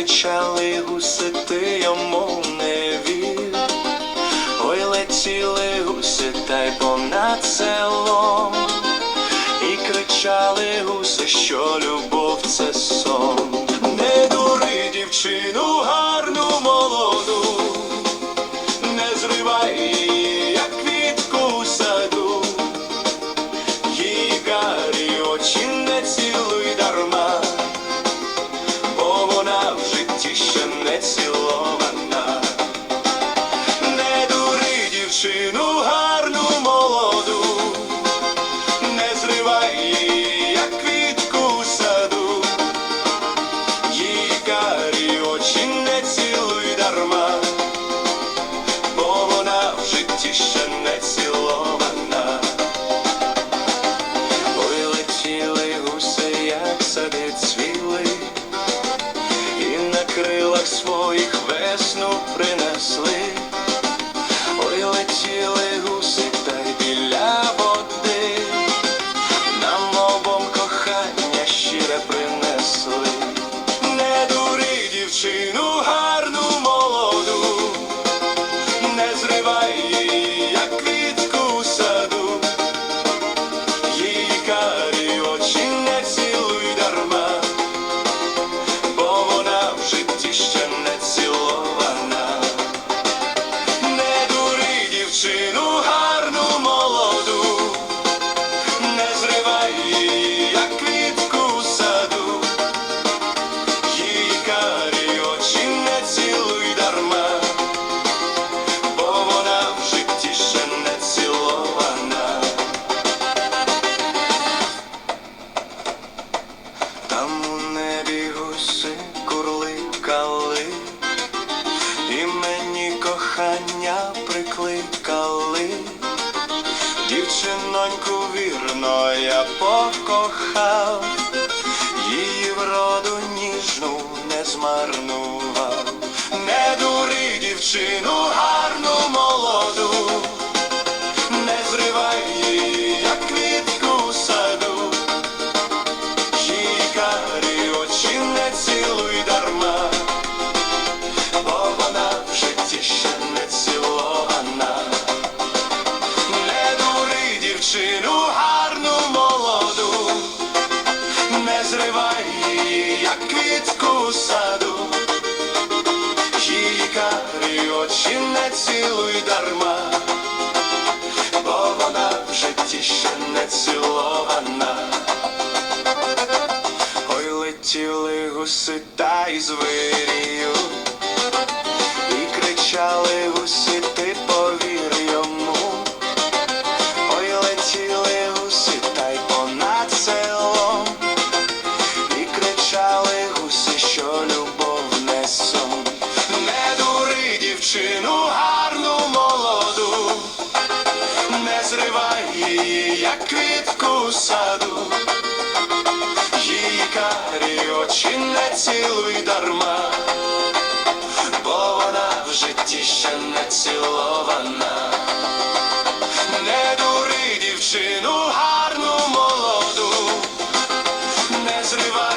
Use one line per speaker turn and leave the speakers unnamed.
кричали гусити, йому не вір. Ой, летіли гуси, та й понад селом, і кричали гуси, що любов це. Ще не цілована. Ой, летіли гуси, як сади цвіли, і на крилах своїх весну принесли. Ой, летіли гуси та й біля води, нам обом кохання щире принесли. Кохання прикликали, дівчиноньку вірно я покохав, її вроду ніжну не змарнував, не дури дівчину у саду. Її карі очі не цілуй дарма, бо вона в житті ще не цілована. Ой, летіли гуси та й звирію, дівчину гарну молоду, не зривай її, як квітку саду, її карі очі не цілуй дарма, бо вона в житті ще не цілована, не дури дівчину гарну молоду, не зривай.